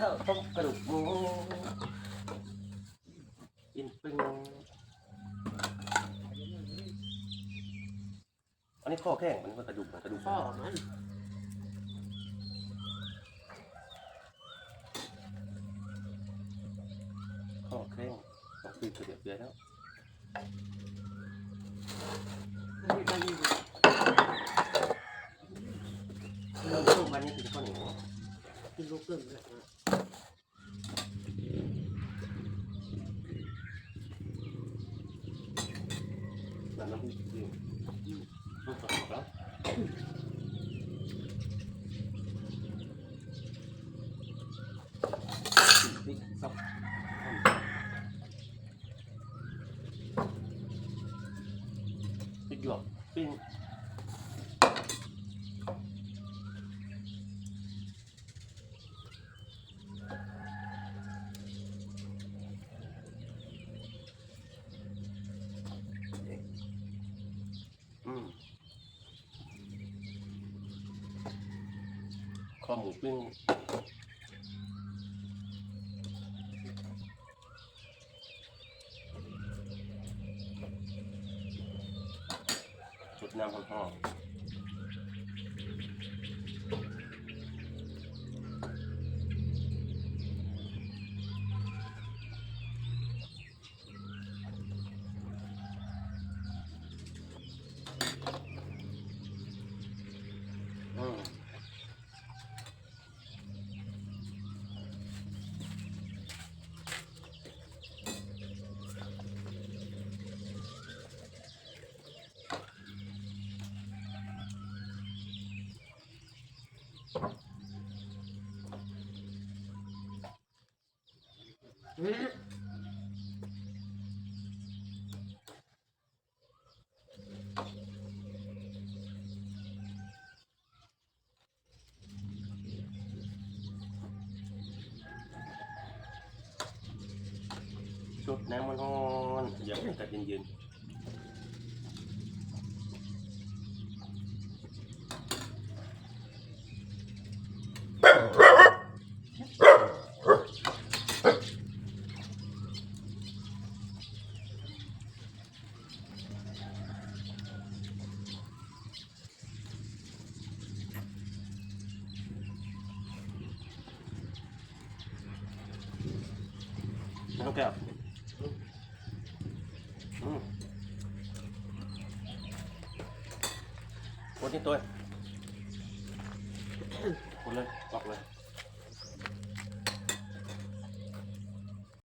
ข้าวต้มกระดูกหมูกินปึ้งอันนี้ข้อแข้งมันก็กระดูกนกระดูกพ่อมันข้อแข้งต้องปีนกระเดียบเดียวแล้วเริ่มต้มวันนี้คือข้าวเหนียวกินลูกเกึ่งเลย นะ น้ำน้ำพริกจริงต้องสดแล้วพริกซับพริกหยวกปิ้ง อืม ข้องอีกนึงจุดน้ำหอม จุดน้ำมันหอน อย่าให้กัดเย็นๆน้องแก้วอืมกดนี่ตัวคนเลยออกเลย